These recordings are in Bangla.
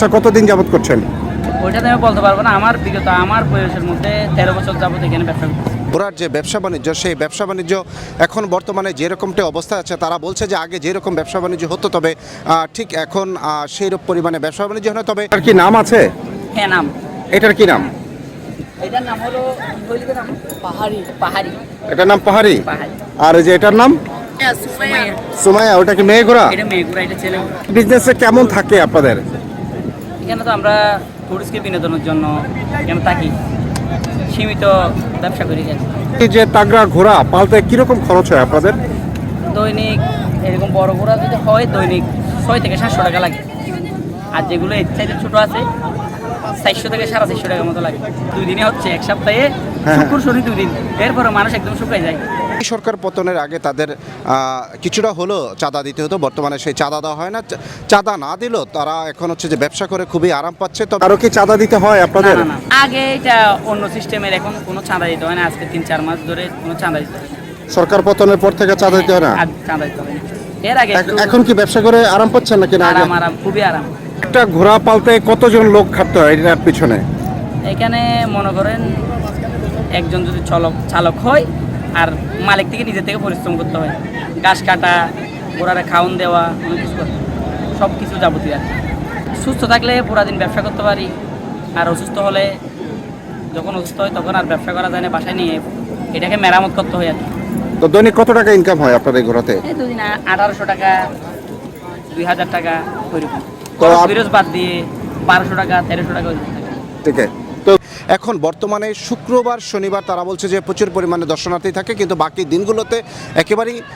আচ্ছা কতদিন যাবত করছেন? ওইটা আমি বলতে পারব না। আমার বিগত আমার বয়সের মধ্যে তেরো বছর যাবত এখানে ব্যবসা ঘোড়ার যে ব্যবসা বাণিজ্য সেই ব্যবসা বাণিজ্য এখন বর্তমানে যেরকমটি অবস্থা আছে তারা বলছে যে আগে যেরকম ব্যবসা বাণিজ্য হতো তবে ঠিক এখন সেই রূপ পরিমাণে ব্যবসা বাণিজ্য হয় তবে এটার কি নাম আছে? হ্যাঁ নাম। এটার কি নাম? এটার নাম হলো পাহাড়ি পাহাড়ি। এটার নাম পাহাড়ি? আর যে এটার নাম? সুমাইয়া। সুমাইয়া ওটা কি মেয়ে ঘোড়া? এটা মেয়েগুড়া এটা ছেলে বিজনেসে কেমন থাকে আপনাদের? এখানে তো আমরা টুরিস্টকে বিনোদনের জন্য এখানে থাকি সীমিত ব্যবসা করি এই যে তাগড়া ঘোড়া পালতে কীরকম খরচ হয় আপনাদের? দৈনিক এরকম বড় ঘোড়া যদি হয় দৈনিক ছয় থেকে সাতশো টাকা লাগে। আর যেগুলো এর চাইতে ছোটো আছে চারশো থেকে সাড়ে চারশো টাকার মতো লাগে। দুই দিনে হচ্ছে এক সপ্তাহে হ্যাঁ। শুক্র শনি দুই দিন। এরপরে মানুষ একদম শুকাই যায়। সরকার পতনের আগে তাদের কিছুটা হলো চাঁদা দিতে হতো। বর্তমানে সেই চাঁদা দেওয়া হয় না। চাঁদা না দিলেও তারা এখন হচ্ছে যে ব্যবসা করে খুবই আরাম পাচ্ছে। তো আরও কি চাঁদা দিতে হয় আপনাদের? আগে এটা অন্য সিস্টেমের এখন কোনো চাঁদা দিতে হয় না। আজকে তিন চার মাস ধরে কোনো চাঁদা দিতে হয় সরকার পতনের পর থেকে চাঁদা দিতে হয় না? চাঁদা দিতে হয় এর আগে এখন কি ব্যবসা করে আরাম পাচ্ছেন নাকি না? আরাম আরাম খুবই আরাম। একটা ঘোড়া পালতে কতজন লোক খাটতে হয় এটার পিছনে? এখানে মনে করেন একজন যদি চালক চালক হয় আর মালিক থেকে নিজে থেকে পরিশ্রম করতে হয়। ঘাস কাটা ঘোড়ারে খাওয়ান দেওয়া অনেক কিছু করতে সব কিছু যাবতীয় আর সুস্থ থাকলে পুরা দিন ব্যবসা করতে পারি। আর অসুস্থ হলে যখন অসুস্থ হয় তখন আর ব্যবসা করা যায় না বাসায় নিয়ে এটাকে মেরামত করতে হয় আর কি। তো দৈনিক কত টাকা ইনকাম হয় আপনাদের ঘোড়াতে? এই দুদিন আঠারোশো টাকা দুই হাজার টাকা ওইরকম। বিরোজ বাদ দিয়ে বারোশো টাকা তেরোশো টাকা ওইরকম থাকে। ঠিক আছে তো এখন বর্তমানে শুক্রবার শনিবার তারা বলছে যে প্রচুর পরিমাণে দর্শনার্থী থাকে কিন্তু বাকি দিনগুলোতে একেবারেই আহ,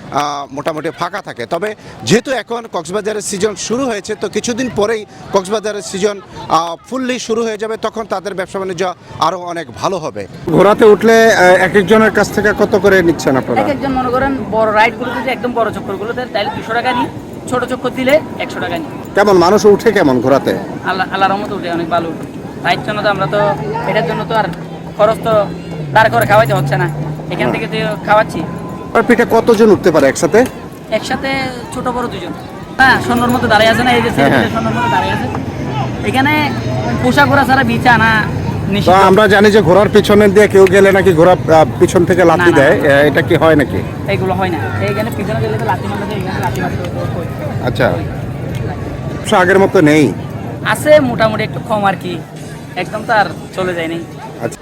মোটামুটি ফাঁকা থাকে। তবে যেহেতু এখন কক্সবাজারের সিজন শুরু হয়েছে তো কিছুদিন পরেই কক্সবাজারের সিজন ফুললি শুরু হয়ে যাবে তখন তাদের ব্যবসা বাণিজ্য আরও অনেক ভালো হবে। ঘোরাতে উঠলে এক একজনের কাছ থেকে কত করে নিচ্ছেন এক একজন মনে করেন বড় রাইডগুলো একদম বড় চক্করগুলো দেয় তাহলে দুশো টাকা নিই ছোট চক্কর দিলে একশো টাকা নিই। কেমন মানুষ উঠে কেমন ঘোরাতে? আল্লাহ আল্লাহ রহমত উঠে অনেক ভালো রাইড জন্য তো আমরা তো এটার জন্য তো আর খরচ তো দাঁড় করে খাওয়াইতে হচ্ছে না। এখান থেকে তো খাওয়াচ্ছি। আর পিঠে কতজন উঠতে পারে একসাথে? একসাথে ছোট বড় দুজন। হ্যাঁ সন্ন্যর মতো দাঁড়িয়ে আছে না এই যে হ্যাঁ, হ্যাঁ। মতো দাঁড়িয়ে আছে। এখানে পোশাক ঘোরা ছাড়া বিচা না। আমরা জানি যে ঘোড়ার পিছনে দিয়ে কেউ গেলে নাকি ঘোড়া পিছন থেকে লাথি দেয়। এটা কি হয় নাকি? এইগুলো হয় না। এইখানে পিছনে গেলে তো লাথি মারতে লাথি মারতে আচ্ছা। আগের মতো নেই। আছে মোটামুটি একটু কম আর কি। একদম তো আর চলে যায়নি। আচ্ছা।